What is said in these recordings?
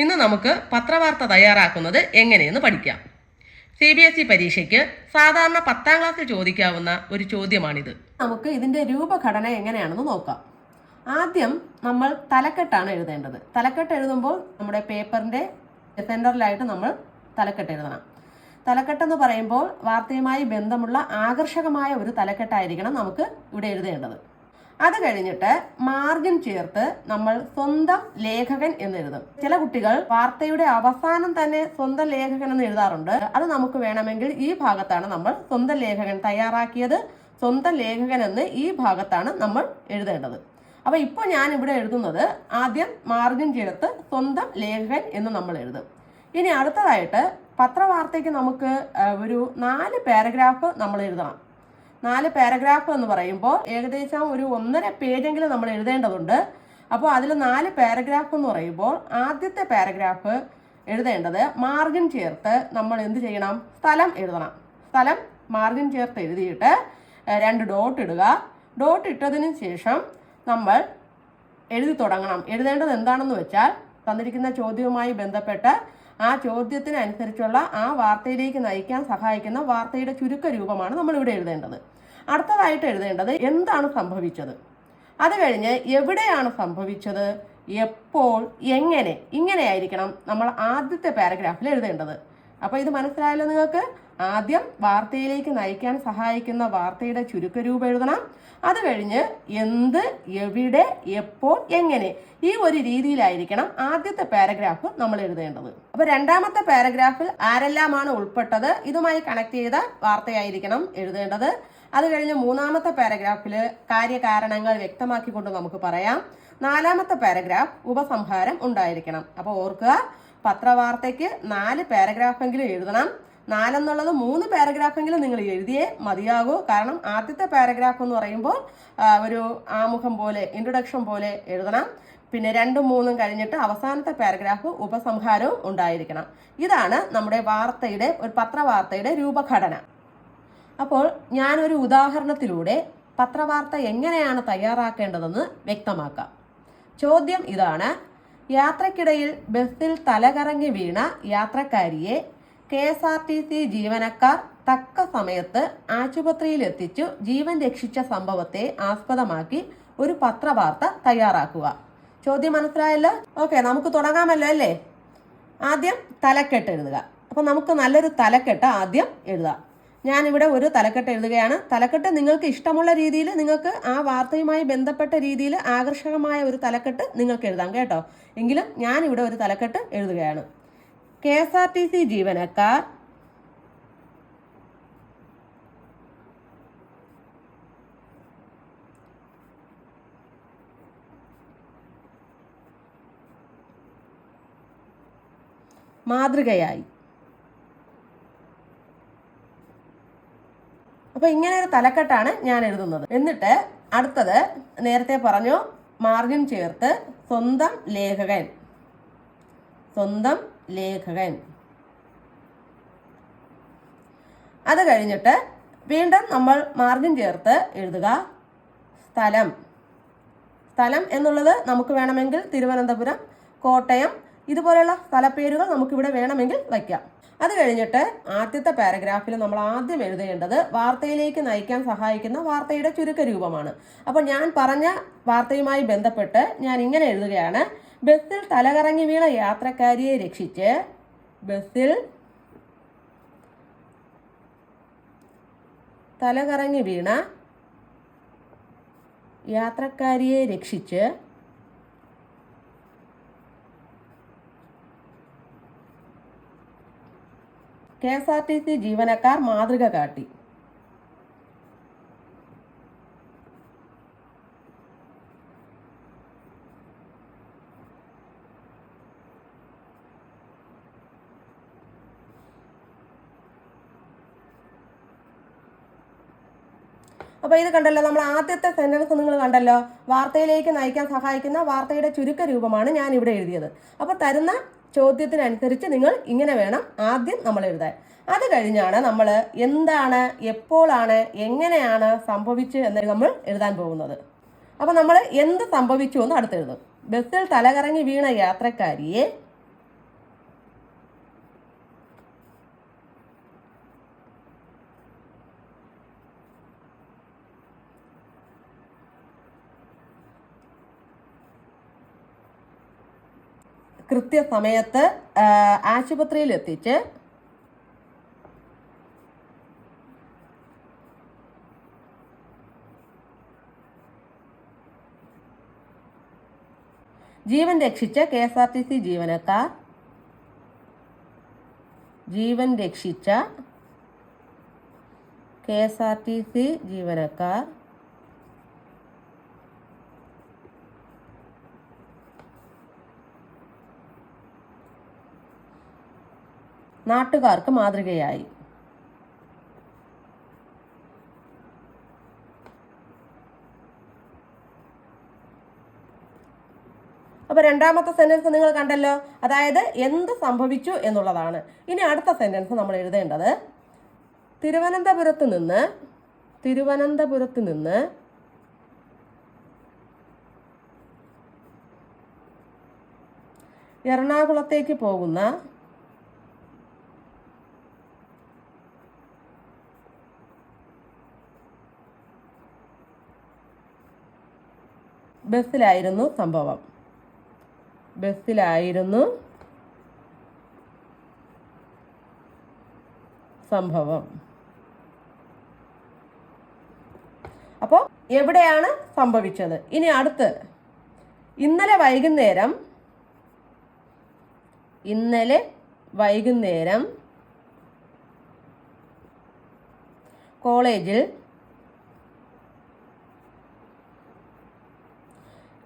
ഇന്ന് നമുക്ക് പത്രവാർത്ത തയ്യാറാക്കുന്നത് എങ്ങനെയെന്ന് പഠിക്കാം. സി ബി എസ് ഇ പരീക്ഷയ്ക്ക് സാധാരണ പത്താം ക്ലാസ്സിൽ ചോദിക്കാവുന്ന ഒരു ചോദ്യമാണിത്. നമുക്ക് ഇതിന്റെ രൂപഘടന എങ്ങനെയാണെന്ന് നോക്കാം. ആദ്യം നമ്മൾ തലക്കെട്ടാണ് എഴുതേണ്ടത്. തലക്കെട്ട് എഴുതുമ്പോൾ നമ്മുടെ പേപ്പറിന്റെ സെന്ററിലായിട്ട് നമ്മൾ തലക്കെട്ട് എഴുതണം. തലക്കെട്ടെന്ന് പറയുമ്പോൾ വാർത്തയുമായി ബന്ധമുള്ള ആകർഷകമായ ഒരു തലക്കെട്ടായിരിക്കണം നമുക്ക് ഇവിടെ എഴുതേണ്ടത്. അത് കഴിഞ്ഞിട്ട് മാർജിൻ ചേർത്ത് നമ്മൾ സ്വന്തം ലേഖകൻ എന്ന് എഴുതും. ചില കുട്ടികൾ വാർത്തയുടെ അവസാനം തന്നെ സ്വന്തം ലേഖകൻ എന്ന് എഴുതാറുണ്ട്. അത് നമുക്ക് വേണമെങ്കിൽ ഈ ഭാഗത്താണ് നമ്മൾ സ്വന്തം ലേഖകൻ തയ്യാറാക്കിയത്. സ്വന്തം ലേഖകൻ എന്ന് ഈ ഭാഗത്താണ് നമ്മൾ എഴുതേണ്ടത്. അപ്പൊ ഇപ്പോൾ ഞാൻ ഇവിടെ എഴുതുന്നത് ആദ്യം മാർജിൻ ചേർത്ത് സ്വന്തം ലേഖകൻ എന്ന് നമ്മൾ എഴുതും. ഇനി അടുത്തതായിട്ട് പത്രവാർത്തയ്ക്ക് നമുക്ക് ഒരു നാല് പാരഗ്രാഫ് നമ്മൾ എഴുതണം. നാല് പാരഗ്രാഫ് എന്ന് പറയുമ്പോൾ ഏകദേശം ഒരു ഒന്നര പേജെങ്കിലും നമ്മൾ എഴുതേണ്ടതുണ്ട്. അപ്പോൾ അതിൽ നാല് പാരഗ്രാഫ് എന്ന് പറയുമ്പോൾ ആദ്യത്തെ പാരഗ്രാഫ് എഴുതേണ്ടത് മാർജിൻ ചേർത്ത് നമ്മൾ എന്ത് ചെയ്യണം? സ്ഥലം എഴുതണം. സ്ഥലം മാർജിൻ ചേർത്ത് എഴുതിയിട്ട് രണ്ട് ഡോട്ട് ഇടുക. ഡോട്ട് ഇട്ടതിന് ശേഷം നമ്മൾ എഴുതി തുടങ്ങണം. എഴുതേണ്ടത് എന്താണെന്ന് വെച്ചാൽ തന്നിരിക്കുന്ന ചോദ്യവുമായി ബന്ധപ്പെട്ട് ആ ചോദ്യത്തിനനുസരിച്ചുള്ള ആ വാർത്തയിലേക്ക് നയിക്കാൻ സഹായിക്കുന്ന വാർത്തയുടെ ചുരുക്ക രൂപമാണ് നമ്മൾ ഇവിടെ എഴുതേണ്ടത്. അടുത്തതായിട്ട് എഴുതേണ്ടത് എന്താണ് സംഭവിച്ചത്? അത് കഴിഞ്ഞ് എവിടെയാണ് സംഭവിച്ചത്? എപ്പോൾ? എങ്ങനെ? ഇങ്ങനെയായിരിക്കണം നമ്മൾ ആദ്യത്തെ പാരഗ്രാഫിൽ എഴുതേണ്ടത്. അപ്പോൾ ഇത് മനസ്സിലായല്ലോ നിങ്ങൾക്ക്? ആദ്യം വാർത്തയിലേക്ക് നയിക്കാൻ സഹായിക്കുന്ന വാർത്തയുടെ ചുരുക്കരൂപം എഴുതണം. അത് കഴിഞ്ഞ് എന്ത് എവിടെ എപ്പോൾ എങ്ങനെ ഈ ഒരു രീതിയിലായിരിക്കണം ആദ്യത്തെ പാരഗ്രാഫ് നമ്മൾ എഴുതേണ്ടത്. അപ്പൊ രണ്ടാമത്തെ പാരഗ്രാഫിൽ ആരെല്ലാമാണ് ഉൾപ്പെട്ടത്? ഇതുമായി കണക്ട് ചെയ്ത വാർത്തയായിരിക്കണം എഴുതേണ്ടത്. അത് കഴിഞ്ഞ് മൂന്നാമത്തെ പാരഗ്രാഫിൽ കാര്യകാരണങ്ങൾ വ്യക്തമാക്കിക്കൊണ്ട് നമുക്ക് പറയാം. നാലാമത്തെ പാരഗ്രാഫ് ഉപസംഹാരം ഉണ്ടായിരിക്കണം. അപ്പോൾ ഓർക്കുക പത്രവാർത്തയ്ക്ക് നാല് പാരഗ്രാഫെങ്കിലും എഴുതണം. നാലെന്നുള്ളത് മൂന്ന് പാരഗ്രാഫെങ്കിലും നിങ്ങൾ എഴുതിയേ മതിയാകൂ. കാരണം ആദ്യത്തെ പാരഗ്രാഫ് എന്ന് പറയുമ്പോൾ ഒരു ആമുഖം പോലെ ഇൻട്രൊഡക്ഷൻ പോലെ എഴുതണം. പിന്നെ രണ്ടും മൂന്നും കഴിഞ്ഞിട്ട് അവസാനത്തെ പാരഗ്രാഫ് ഉപസംഹാരവും ഉണ്ടായിരിക്കണം. ഇതാണ് നമ്മുടെ വാർത്തയുടെ ഒരു പത്രവാർത്തയുടെ രൂപഘടന. അപ്പോൾ ഞാനൊരു ഉദാഹരണത്തിലൂടെ പത്രവാർത്ത എങ്ങനെയാണ് തയ്യാറാക്കേണ്ടതെന്ന് വ്യക്തമാക്കാം. ചോദ്യം ഇതാണ്. യാത്രക്കിടയിൽ ബസ്സിൽ തലകറങ്ങി വീണ യാത്രക്കാരിയെ K S R T C ജീവനക്കാർ തക്ക സമയത്ത് ആശുപത്രിയിൽ എത്തിച്ചു ജീവൻ രക്ഷിച്ച സംഭവത്തെ ആസ്പദമാക്കി ഒരു പത്രവാർത്ത തയ്യാറാക്കുക. ചോദ്യം മനസ്സിലായല്ലോ? ഓക്കെ നമുക്ക് തുടങ്ങാമല്ലോ അല്ലേ? ആദ്യം തലക്കെട്ട് എഴുതുക. അപ്പം നമുക്ക് നല്ലൊരു തലക്കെട്ട് ആദ്യം എഴുതാം. ഞാനിവിടെ ഒരു തലക്കെട്ട് എഴുതുകയാണ്. തലക്കെട്ട് നിങ്ങൾക്ക് ഇഷ്ടമുള്ള രീതിയിൽ നിങ്ങൾക്ക് ആ വാർത്തയുമായി ബന്ധപ്പെട്ട രീതിയിൽ ആകർഷകമായ ഒരു തലക്കെട്ട് നിങ്ങൾക്ക് എഴുതാം കേട്ടോ. എങ്കിലും ഞാനിവിടെ ഒരു തലക്കെട്ട് എഴുതുകയാണ്. K S R T C ജീവനക്കാർ. മാതൃകയായി. അപ്പൊ ഇങ്ങനെ ഒരു തലക്കെട്ടാണ് ഞാൻ എഴുതുന്നത്. എന്നിട്ട് അടുത്തത് നേരത്തെ പറഞ്ഞു മാർജിൻ ചേർത്ത് സ്വന്തം ലേഖകൻ. സ്വന്തം ലേഖകൻ. അത് കഴിഞ്ഞിട്ട് വീണ്ടും നമ്മൾ മാർജിൻ ചേർത്ത് എഴുതുക. സ്ഥലം. സ്ഥലം എന്നുള്ളത് നമുക്ക് വേണമെങ്കിൽ തിരുവനന്തപുരം കോട്ടയം ഇതുപോലെയുള്ള സ്ഥലപ്പേരുകൾ നമുക്കിവിടെ വേണമെങ്കിൽ വയ്ക്കാം. അത് കഴിഞ്ഞിട്ട് ആദ്യത്തെ പാരഗ്രാഫിൽ നമ്മൾ ആദ്യം എഴുതേണ്ടത് വാർത്തയിലേക്ക് നയിക്കാൻ സഹായിക്കുന്ന വാർത്തയുടെ ചുരുക്ക രൂപമാണ് അപ്പോൾ ഞാൻ പറഞ്ഞ വാർത്തയുമായി ബന്ധപ്പെട്ട് ഞാൻ ഇങ്ങനെ എഴുതുകയാണ്. ബസ്സിൽ തലകറങ്ങി വീണ യാത്രക്കാരിയെ രക്ഷിച്ച് ബസ്സിൽ തലകറങ്ങി വീണ യാത്രക്കാരിയെ രക്ഷിച്ച് K S R T C ജീവനക്കാർ മാതൃക കാട്ടി. അപ്പോൾ ഇത് കണ്ടല്ലോ നമ്മൾ ആദ്യത്തെ സെന്റൻസ് നിങ്ങൾ കണ്ടല്ലോ. വാർത്തയിലേക്ക് നയിക്കാൻ സഹായിക്കുന്ന വാർത്തയുടെ ചുരുക്ക രൂപമാണ് ഞാൻ ഇവിടെ എഴുതിയത്. അപ്പോൾ തരുന്ന ചോദ്യത്തിനനുസരിച്ച് നിങ്ങൾ ഇങ്ങനെ വേണം ആദ്യം നമ്മൾ എഴുതാൻ. അത് കഴിഞ്ഞാണ് നമ്മൾ എന്താണ് എപ്പോഴാണ് എങ്ങനെയാണ് സംഭവിച്ചു എന്ന് നമ്മൾ എഴുതാൻ പോകുന്നത്. അപ്പോൾ നമ്മൾ എന്ത് സംഭവിച്ചു എന്ന് അടുത്തെഴുതും. ബസ്സിൽ തലകറങ്ങി വീണ യാത്രക്കാരിയെ കൃത്യസമയത്ത് ആശുപത്രിയിൽ എത്തിച്ച് ജീവൻ രക്ഷിച്ച K S R T C ജീവനക്കാർ ജീവൻ രക്ഷിച്ച K S R T C ജീവനക്കാർ നാട്ടുകാർക്ക് മാതൃകയായി. അപ്പൊ രണ്ടാമത്തെ സെന്റൻസ് നിങ്ങൾ കണ്ടല്ലോ. അതായത് എന്ത് സംഭവിച്ചു എന്നുള്ളതാണ്. ഇനി അടുത്ത സെന്റൻസ് നമ്മൾ എഴുതേണ്ടത്. തിരുവനന്തപുരത്ത് നിന്ന് തിരുവനന്തപുരത്ത് നിന്ന് എറണാകുളത്തേക്ക് പോകുന്ന ബസ്സിലായിരുന്നു സംഭവം. ബസ്സിലായിരുന്നു സംഭവം. അപ്പോൾ എവിടെയാണ് സംഭവിച്ചത്? ഇനി അടുത്ത്. ഇന്നലെ വൈകുന്നേരം ഇന്നലെ വൈകുന്നേരം കോളേജിൽ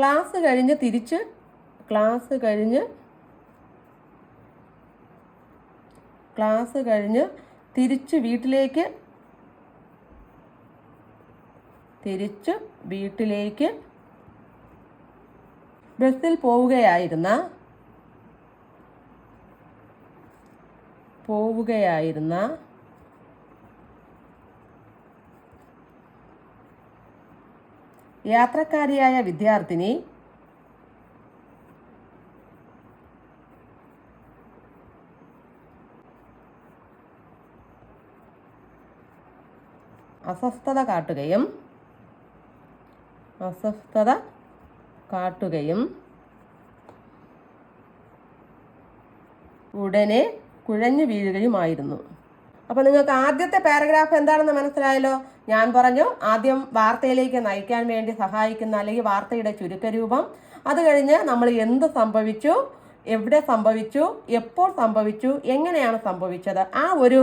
ക്ലാസ് കഴിഞ്ഞ് തിരിച്ച് ക്ലാസ് കഴിഞ്ഞ് ക്ലാസ് കഴിഞ്ഞ് തിരിച്ച് വീട്ടിലേക്ക് തിരിച്ച് വീട്ടിലേക്ക് ബസ്സിൽ പോവുകയായിരുന്ന പോവുകയായിരുന്ന യാത്രക്കാരിയായ വിദ്യാർത്ഥിനി അസ്വസ്ഥത കാട്ടുകയും അസ്വസ്ഥത കാട്ടുകയും ഉടനെ കുഴഞ്ഞു വീഴുകയുമായിരുന്നു. അപ്പോൾ നിങ്ങൾക്ക് ആദ്യത്തെ പാരഗ്രാഫ് എന്താണെന്ന് മനസ്സിലായല്ലോ? ഞാൻ പറഞ്ഞു ആദ്യം വാർത്തയിലേക്ക് നയിക്കാൻ വേണ്ടി സഹായിക്കുന്ന അല്ലെങ്കിൽ വാർത്തയുടെ ചുരുക്കരൂപം. അത് കഴിഞ്ഞ് നമ്മൾ എന്ത് സംഭവിച്ചു എവിടെ സംഭവിച്ചു എപ്പോൾ സംഭവിച്ചു എങ്ങനെയാണ് സംഭവിച്ചത്? ആ ഒരു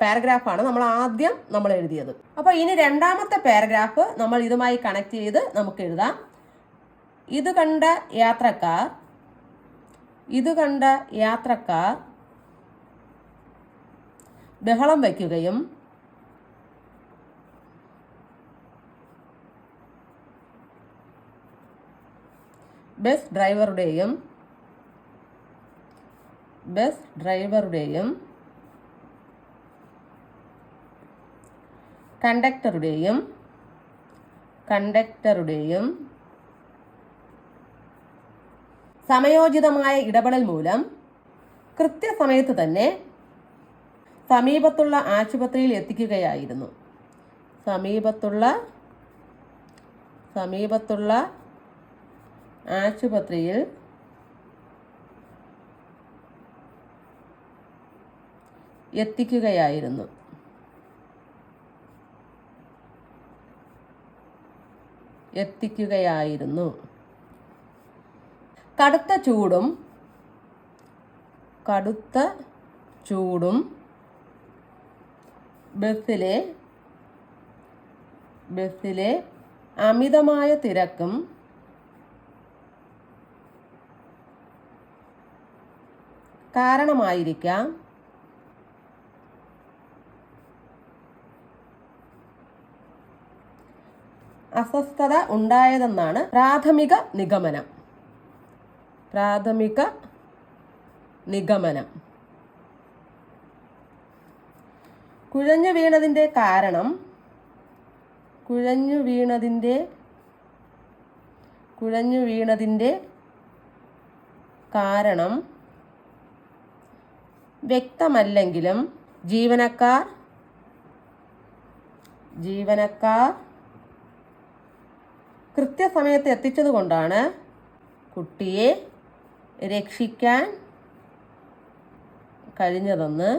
പാരഗ്രാഫാണ് നമ്മൾ ആദ്യം നമ്മൾ എഴുതിയത്. അപ്പോൾ ഇനി രണ്ടാമത്തെ പാരഗ്രാഫ് നമ്മൾ ഇതുമായി കണക്ട് ചെയ്ത് നമുക്ക് എഴുതാം. ഇത് കണ്ട യാത്രക്കാർ ഇത് കണ്ട യാത്രക്കാർ ബഹളം വയ്ക്കുകയും ബസ് ഡ്രൈവറുടെയും ബസ് ഡ്രൈവറുടെയും കണ്ടക്ടറുടെയും കണ്ടക്ടറുടെയും സമയോചിതമായ ഇടപെടൽ മൂലം കൃത്യസമയത്ത് തന്നെ സമീപത്തുള്ള ആശുപത്രിയിൽ എത്തിക്കുകയായിരുന്നു. സമീപത്തുള്ള സമീപത്തുള്ള ആശുപത്രിയിൽ എത്തിക്കുകയായിരുന്നു. എത്തിക്കുകയായിരുന്നു. കടുത്ത ചൂടും കടുത്ത ചൂടും ബസ്സിലെ ബസ്സിലെ അമിതമായ തിരക്കും കാരണമായിരിക്കാം. അസ്വസ്ഥത ഉണ്ടായതെന്നാണ് പ്രാഥമിക നിഗമനം. പ്രാഥമിക നിഗമനം. കുഴഞ്ഞു വീണതിന്റെ കാരണം കുഴഞ്ഞു വീണതിന്റെ കുഴഞ്ഞു വീണതിന്റെ കാരണം വ്യക്തമല്ലെങ്കിലും ജീവനക്കാർ ജീവനക്കാർ കൃത്യസമയത്ത് എത്തിച്ചതുകൊണ്ടാണ് കുട്ടിയെ രക്ഷിക്കാൻ കഴിഞ്ഞതെന്ന്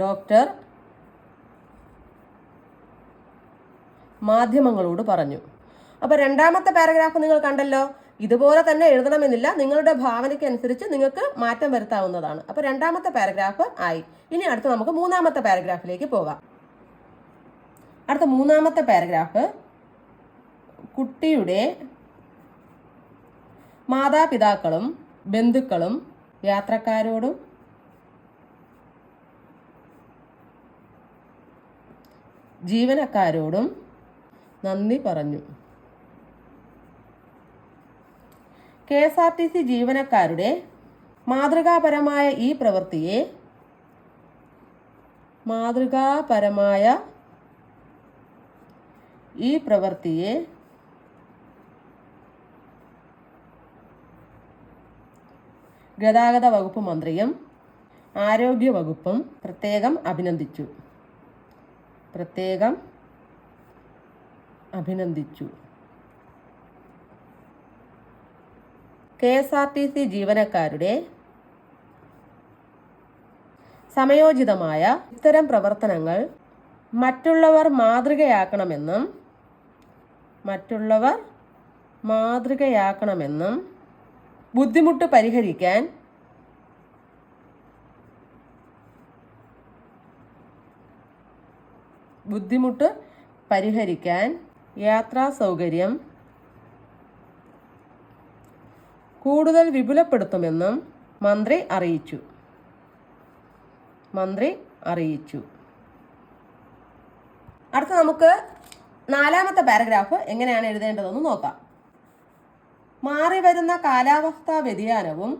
ഡോക്ടർ മാധ്യമങ്ങളോട് പറഞ്ഞു. അപ്പോൾ രണ്ടാമത്തെ പാരഗ്രാഫ് നിങ്ങൾ കണ്ടല്ലോ? ഇതുപോലെ തന്നെ എഴുതണമെന്നില്ല. നിങ്ങളുടെ ഭാവനയ്ക്ക് അനുസരിച്ച് നിങ്ങൾക്ക് മാറ്റം വരുത്താവുന്നതാണ്. അപ്പോൾ രണ്ടാമത്തെ പാരഗ്രാഫ് ആയി. ഇനി അടുത്ത് നമുക്ക് മൂന്നാമത്തെ പാരഗ്രാഫിലേക്ക് പോകാം. അടുത്ത മൂന്നാമത്തെ പാരഗ്രാഫ് കുട്ടിയുടെ മാതാപിതാക്കളും ബന്ധുക്കളും യാത്രക്കാരോടും ജീവനക്കാരോടും നന്ദി പറഞ്ഞു. K S R T C ജീവനക്കാരുടെ മാതൃകാപരമായ ഈ പ്രവൃത്തിയെ മാതൃകാപരമായ ഈ പ്രവൃത്തിയെ ഗതാഗത വകുപ്പ് മന്ത്രിയും ആരോഗ്യ വകുപ്പും പ്രത്യേകം അഭിനന്ദിച്ചു. പ്രത്യേകം അഭിനന്ദിച്ചു. K S R T C ജീവനക്കാരുടെ സമയോചിതമായ ഇത്തരം പ്രവർത്തനങ്ങൾ മറ്റുള്ളവർ മാതൃകയാക്കണമെന്നും മറ്റുള്ളവർ മാതൃകയാക്കണമെന്നും ബുദ്ധിമുട്ട് പരിഹരിക്കാൻ ബുദ്ധിമുട്ട് പരിഹരിക്കാൻ യാത്രാ സൗകര്യം കൂടുതൽ വിപുലപ്പെടുത്തുമെന്നും മന്ത്രി അറിയിച്ചു. മന്ത്രി അറിയിച്ചു. അടുത്ത നമുക്ക് നാലാമത്തെ പാരഗ്രാഫ് എങ്ങനെയാണ് എഴുതേണ്ടതെന്ന് നോക്കാം. മാറി വരുന്ന കാലാവസ്ഥാ വ്യതിയാനവും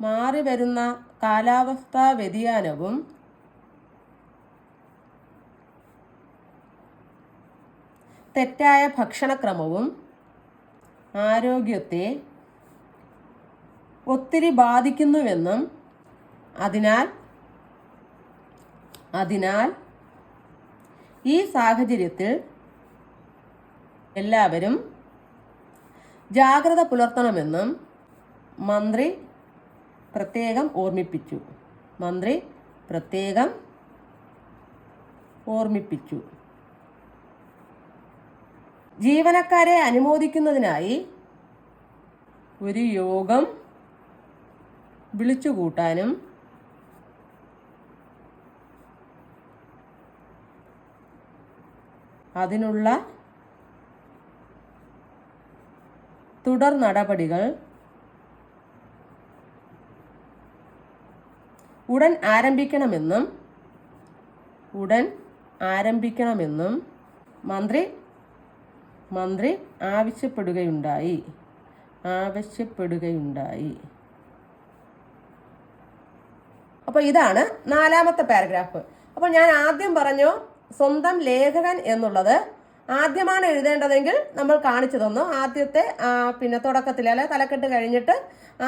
മാറി വരുന്ന കാലാവസ്ഥാ വ്യതിയാനവും തെറ്റായ ഭക്ഷണക്രമവും ആരോഗ്യത്തെ ഒത്തിരി ബാധിക്കുന്നുവെന്നും അതിനാൽ അതിനാൽ ഈ സാഹചര്യത്തിൽ എല്ലാവരും ജാഗ്രത പുലർത്തണമെന്നും മന്ത്രി പ്രത്യേകം ഓർമ്മിപ്പിച്ചു. മന്ത്രി പ്രത്യേകം ഓർമ്മിപ്പിച്ചു. ജീവനക്കാരെ അനുമോദിക്കുന്നതിനായി ഒരു യോഗം വിളിച്ചുകൂട്ടാനും അതിനുള്ള തുടർ നടപടികൾ ഉടൻ ആരംഭിക്കണമെന്നും ഉടൻ ആരംഭിക്കണമെന്നും മന്ത്രി മന്ത്രി ആവശ്യപ്പെടുകയുണ്ടായി. ആവശ്യപ്പെടുകയുണ്ടായി. അപ്പോൾ ഇതാണ് നാലാമത്തെ പാരഗ്രാഫ്. അപ്പോൾ ഞാൻ ആദ്യം പറഞ്ഞു സ്വന്തം ലേഖകൻ എന്നുള്ളത് ആദ്യമാണ് എഴുതേണ്ടതെങ്കിൽ നമ്മൾ കാണിച്ചു തന്നു. ആദ്യത്തെ പിന്നെ തുടക്കത്തിൽ അല്ലെ തലക്കെട്ട് കഴിഞ്ഞിട്ട്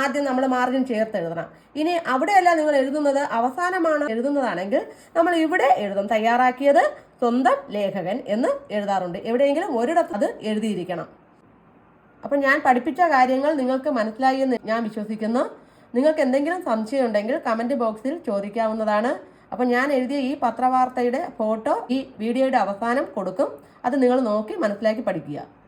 ആദ്യം നമ്മൾ മാർജിൻ ചേർത്ത് എഴുതണം. ഇനി അവിടെയല്ല നിങ്ങൾ എഴുതുന്നത്. അവസാനമാണ് എഴുതുന്നതാണെങ്കിൽ നമ്മൾ ഇവിടെ എഴുതും. തയ്യാറാക്കിയത് സ്വന്തം ലേഖകൻ എന്ന് എഴുതാറുണ്ട്. എവിടെയെങ്കിലും ഒരിടത്ത് അത് എഴുതിയിരിക്കണം. അപ്പം ഞാൻ പഠിപ്പിച്ച കാര്യങ്ങൾ നിങ്ങൾക്ക് മനസ്സിലായി എന്ന് ഞാൻ വിശ്വസിക്കുന്നു. നിങ്ങൾക്ക് എന്തെങ്കിലും സംശയം ഉണ്ടെങ്കിൽ കമന്റ് ബോക്സിൽ ചോദിക്കാവുന്നതാണ്. അപ്പം ഞാൻ എഴുതിയ ഈ പത്രവാർത്തയുടെ ഫോട്ടോ ഈ വീഡിയോയുടെ അവസാനം കൊടുക്കും. അത് നിങ്ങൾ നോക്കി മനസ്സിലാക്കി പഠിക്കുക.